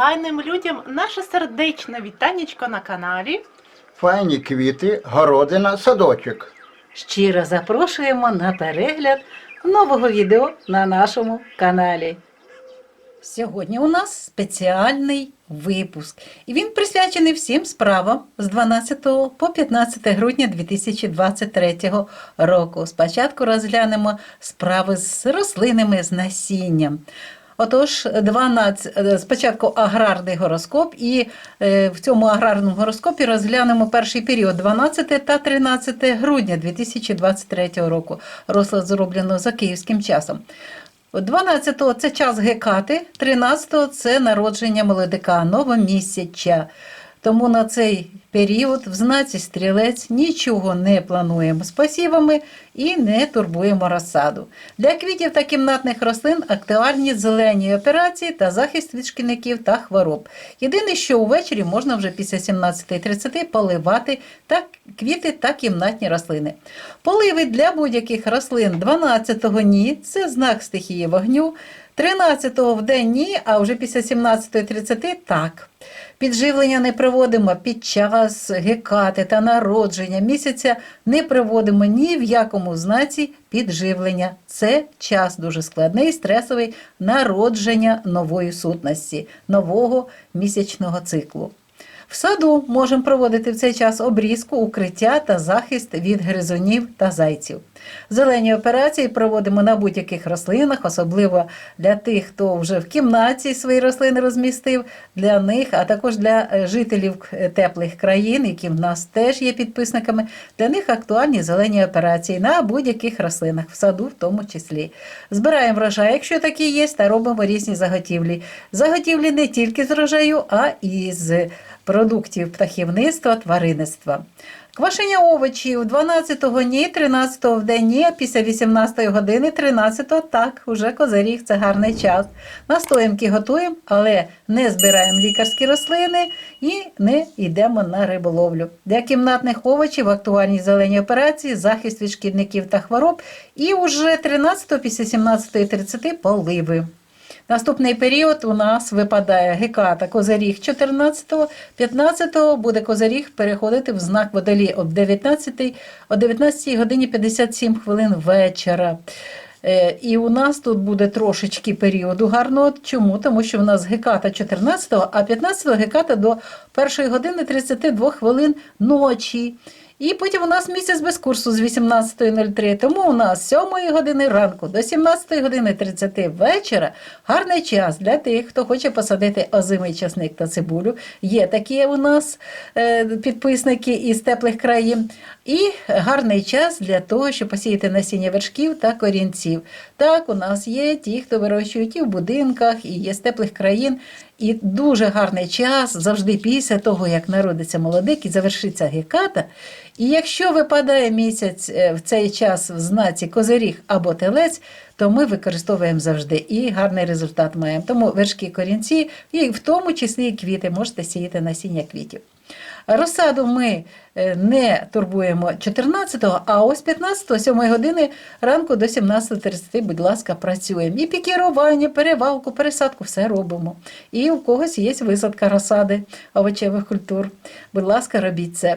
файним людям наше сердечне вітанечко на каналі. Файні квіти, городина, садочок. Щиро запрошуємо на перегляд нового відео на нашому каналі. Сьогодні у нас спеціальний випуск, і він присвячений всім справам з 12 по 15 грудня 2023 року. Спочатку розглянемо справи з рослинами з насінням. Отож, 12, е, спочатку аграрний гороскоп, і е, в цьому аграрному гороскопі розглянемо перший період 12 та 13 грудня 2023 року. Розклад зроблено за київським часом. 12-го це час гекати, 13-го це народження молодика, новомісяча. Тому на цей період в знаці стрілець нічого не плануємо з посівами і не турбуємо розсаду. Для квітів та кімнатних рослин актуальні зелені операції та захист від шкідників та хвороб. Єдине, що увечері можна вже після 17.30 поливати та квіти та кімнатні рослини. Поливи для будь-яких рослин 12-го ні, це знак стихії вогню. 13-го в день ні, а вже після 17.30 так. Підживлення не проводимо під час гекати та народження місяця, не проводимо ні в якому знаці підживлення. Це час дуже складний, стресовий народження нової сутності, нового місячного циклу. В саду можемо проводити в цей час обрізку, укриття та захист від гризунів та зайців. Зелені операції проводимо на будь-яких рослинах, особливо для тих, хто вже в кімнаті свої рослини розмістив, для них, а також для е, жителів е, теплих країн, які в нас теж є підписниками. Для них актуальні зелені операції на будь-яких рослинах, в саду в тому числі. Збираємо врожай, якщо такі є, та робимо різні заготівлі. Заготівлі не тільки з врожаю, а і з продуктів птахівництва, тваринництва. Квашення овочів 12-го ні, 13-го в день ні, а після 18-ї години 13-го так, уже козиріг, це гарний час. Настоянки готуємо, але не збираємо лікарські рослини і не йдемо на риболовлю. Для кімнатних овочів актуальні зелені операції, захист від шкідників та хвороб і уже 13-го після 17.30 поливи. Наступний період у нас випадає геката козиріг 14-го, 15-го буде козиріг переходити в знак водолі о 19 о 19 годині 57 хвилин вечора. Е, І у нас тут буде трошечки періоду гарного. Чому? Тому що в нас геката 14-го, а 15-го геката до 1 години 32 хвилин ночі. І потім у нас місяць без курсу з 18.03. Тому у нас з 7 години ранку до 17 години 30 вечора гарний час для тих, хто хоче посадити озимий часник та цибулю. Є такі у нас е, підписники із теплих країн. І гарний час для того, щоб посіяти насіння вершків та корінців. Так, у нас є ті, хто вирощують і в будинках, і є з теплих країн. І дуже гарний час завжди після того, як народиться молодик і завершиться геката. І якщо випадає місяць е, в цей час в знаці козиріг або телець, то ми використовуємо завжди і гарний результат маємо. Тому вершки корінці, і в тому числі і квіти, можете сіяти насіння квітів. Розсаду ми е, не турбуємо 14-го, а ось 15-го, 7 години ранку до 17.30, будь ласка, працюємо. І пікірування, перевалку, пересадку, все робимо. І у когось є висадка розсади овочевих культур. Будь ласка, робіть це.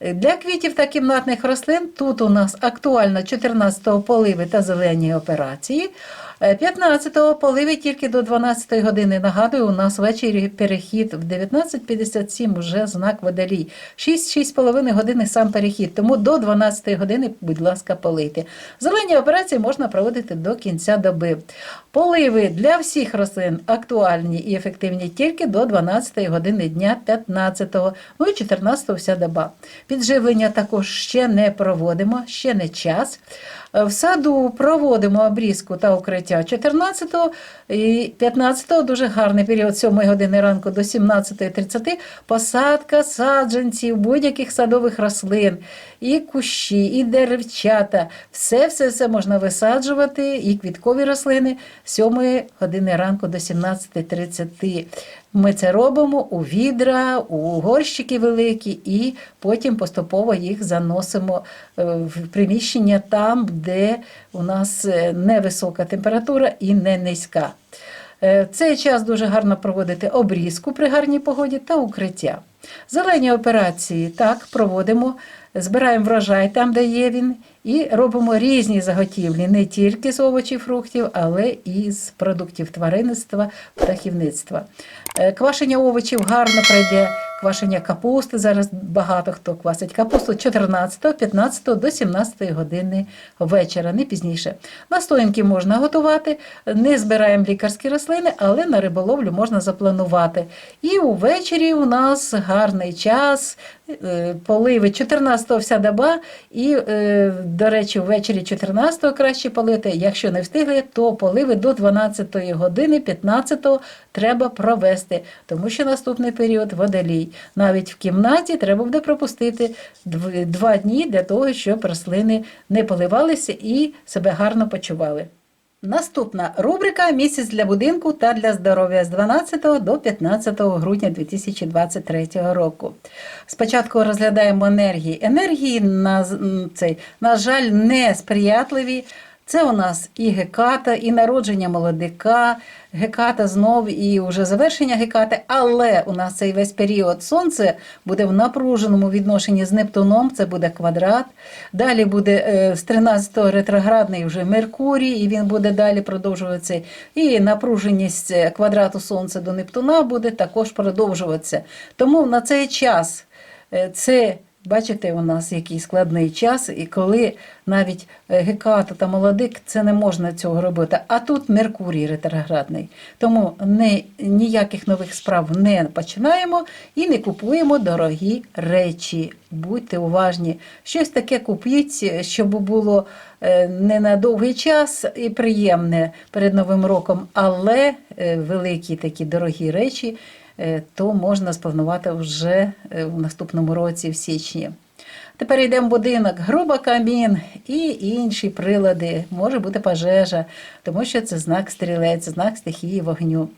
Для квітів та кімнатних рослин тут у нас актуально 14-го поливи та зелені операції. 15-го поливи тільки до 12 години. Нагадую, у нас ввечері перехід в 19.57 вже знак водолій. 6-6,5 години сам перехід. Тому до 12 години, будь ласка, полийте. Зелені операції можна проводити до кінця доби. Поливи для всіх рослин актуальні і ефективні тільки до 12 години дня 15-го, ну і 14-го вся доба. Підживлення також ще не проводимо, ще не час. В саду проводимо обрізку та укриття 14-го і 15-го дуже гарний період 7 години ранку до 17.30 посадка саджанців, будь-яких садових рослин, і кущі, і деревчата. Все, все, все можна висаджувати, і квіткові рослини 7 години ранку до 17.30. Ми це робимо у відра, у горщики великі, і потім поступово їх заносимо е, в приміщення там, де у нас е, невисока температура і не низька. Е, цей час дуже гарно проводити обрізку при гарній погоді та укриття. Зелені операції так проводимо, збираємо врожай там, де є він, і робимо різні заготівлі не тільки з овочів, фруктів, але і з продуктів тваринництва, птахівництва. Е, Квашення овочів гарно пройде. Квашення капусти зараз багато хто квасить капусту 14, 15 до 17 години вечора, не пізніше. Настоянки можна готувати, не збираємо лікарські рослини, але на риболовлю можна запланувати. І увечері у нас гарний час, поливи 14-го вся доба, і, е, до речі, ввечері 14-го краще полити. Якщо не встигли, то поливи до 12-ї години, 15-го треба провести, тому що наступний період водолій. Навіть в кімнаті треба буде пропустити два дні для того, щоб рослини не поливалися і себе гарно почували. Наступна рубрика Місяць для будинку та для здоров'я з 12 до 15 грудня 2023 року. Спочатку розглядаємо енергії. Енергії, на, цей, на жаль, не сприятливі. Це у нас і геката, і народження молодика, геката знов і вже завершення гекати. Але у нас цей весь період сонце буде в напруженому відношенні з Нептуном, це буде квадрат. Далі буде е, з 13-го ретроградний вже Меркурій, і він буде далі продовжуватися. І напруженість е, квадрату Сонця до Нептуна буде також продовжуватися. Тому на цей час е, це. Бачите, у нас який складний час, і коли навіть е, геката та молодик, це не можна цього робити. А тут Меркурій ретроградний. Тому не, ніяких нових справ не починаємо і не купуємо дорогі речі. Будьте уважні. Щось таке купіть, щоб було е, не на довгий час і приємне перед Новим роком, але е, великі такі дорогі речі то можна спланувати вже е, в наступному році, в січні. Тепер йдемо в будинок, груба камін і інші прилади. Може бути пожежа, тому що це знак стрілець, знак стихії вогню.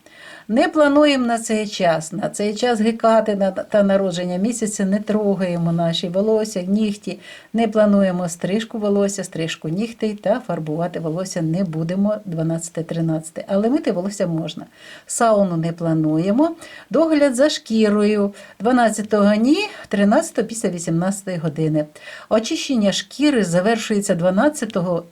Не плануємо на цей час. На цей час гекати та народження місяця не трогаємо наші волосся, нігті, не плануємо стрижку волосся, стрижку нігтей та фарбувати волосся не будемо 12-13. Але мити волосся можна. Сауну не плануємо. Догляд за шкірою 12-го ні, 13-го після 18 години. Очищення шкіри завершується 12-го,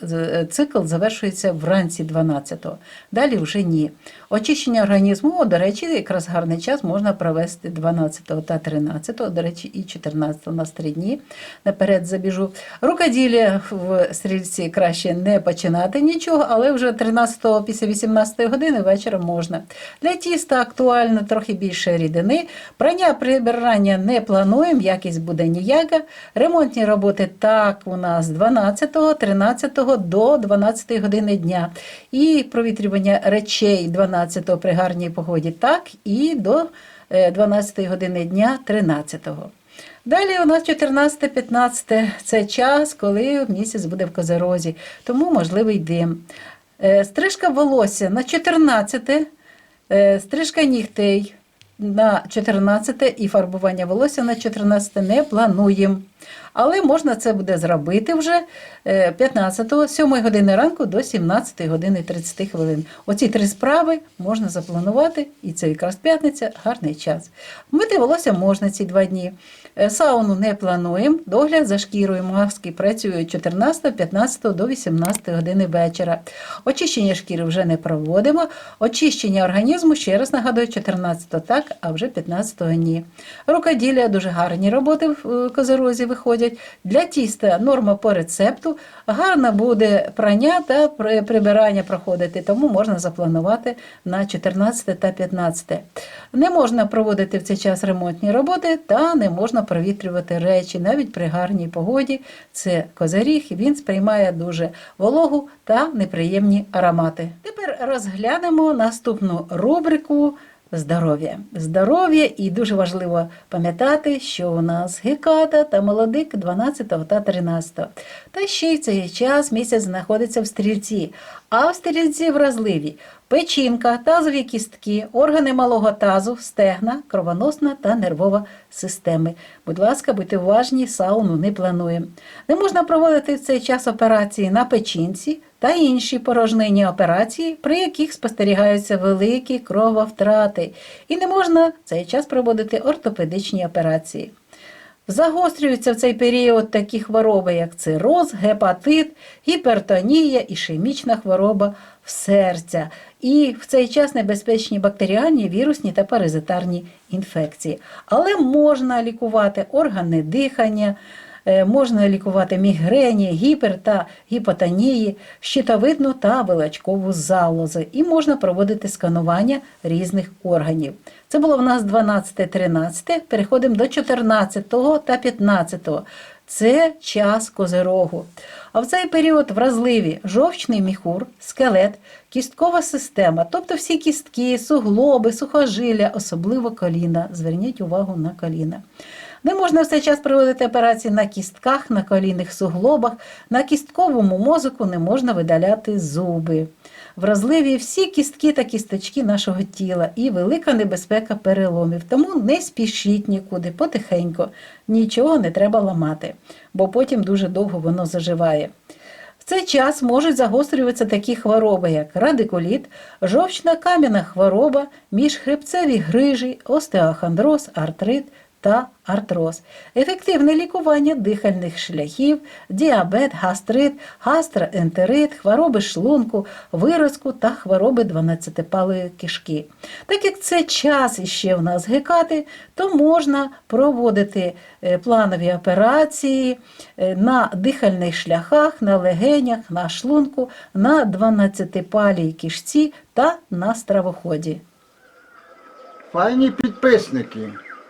цикл завершується вранці 12-го. Далі вже ні. Очищення організму, до речі, якраз гарний час можна провести 12 та 13, до речі, і 14 у нас три дні. Наперед забіжу. Рукоділля в стрільці краще не починати нічого, але вже 13 після 18 години вечора можна. Для тіста актуально трохи більше рідини. Прання прибирання не плануємо, якість буде ніяка. Ремонтні роботи так у нас 12, 13 до 12 години дня. І провітрювання речей 12 при гарній погоді так, і до е, 12 години дня 13. Далі у нас 14-15 це час, коли місяць буде в козерозі, тому можливий дим. Е, Стрижка волосся на 14, е, стрижка нігтей на 14 і фарбування волосся на 14 не плануємо. Але можна це буде зробити вже е, 15 7 години ранку до 17 години 30 хвилин. Оці три справи можна запланувати, і це якраз п'ятниця, гарний час. Мити волосся можна ці два дні. Е, Сауну не плануємо. Догляд за шкірою маски працюють 14, 15 до 18 години вечора. Очищення шкіри вже не проводимо. Очищення організму, ще раз нагадую, 14 так, а вже 15 ні. Рукоділля дуже гарні роботи в е, козерозі виходять. Для тіста норма по рецепту. Гарно буде прання та прибирання проходити, тому можна запланувати на 14 та 15. Не можна проводити в цей час ремонтні роботи та не можна провітрювати речі навіть при гарній погоді. Це козиріг, він сприймає дуже вологу та неприємні аромати. Тепер розглянемо наступну рубрику. Здоров'я. Здоров'я і дуже важливо пам'ятати, що у нас геката та молодик 12 та 13. Та ще й в цей час місяць знаходиться в стрільці, а в стрільці вразливі печінка, тазові кістки, органи малого тазу, стегна, кровоносна та нервова системи. Будь ласка, будьте уважні, сауну не плануємо. Не можна проводити в цей час операції на печінці та інші порожнинні операції, при яких спостерігаються великі крововтрати, і не можна в цей час проводити ортопедичні операції. Загострюються в цей період такі хвороби, як цироз, гепатит, гіпертонія, ішемічна хвороба в серця. І в цей час небезпечні бактеріальні, вірусні та паразитарні інфекції. Але можна лікувати органи дихання, можна лікувати мігрені, гіпер та гіпотонії, щитовидну та вилачкову залози. І можна проводити сканування різних органів. Це було в нас 12-13, переходимо до 14 та 15. Це час козирогу. А в цей період вразливі жовчний міхур, скелет, кісткова система, тобто всі кістки, суглоби, сухожилля, особливо коліна. Зверніть увагу на коліна. Не можна в цей час проводити операції на кістках, на колінних суглобах, на кістковому мозоку не можна видаляти зуби. Вразливі всі кістки та кісточки нашого тіла і велика небезпека переломів. Тому не спішіть нікуди, потихеньку, нічого не треба ламати, бо потім дуже довго воно заживає. В цей час можуть загострюватися такі хвороби, як радикуліт, жовчна кам'яна хвороба, міжхребцеві грижі, остеохондроз, артрит та артроз. Ефективне лікування дихальних шляхів, діабет, гастрит, гастроентерит, хвороби шлунку, виразку та хвороби 12-палої кишки. Так як це час іще в нас гекати, то можна проводити е, планові операції е, на дихальних шляхах, на легенях, на шлунку, на 12-палій кишці та на стравоході. Файні підписники,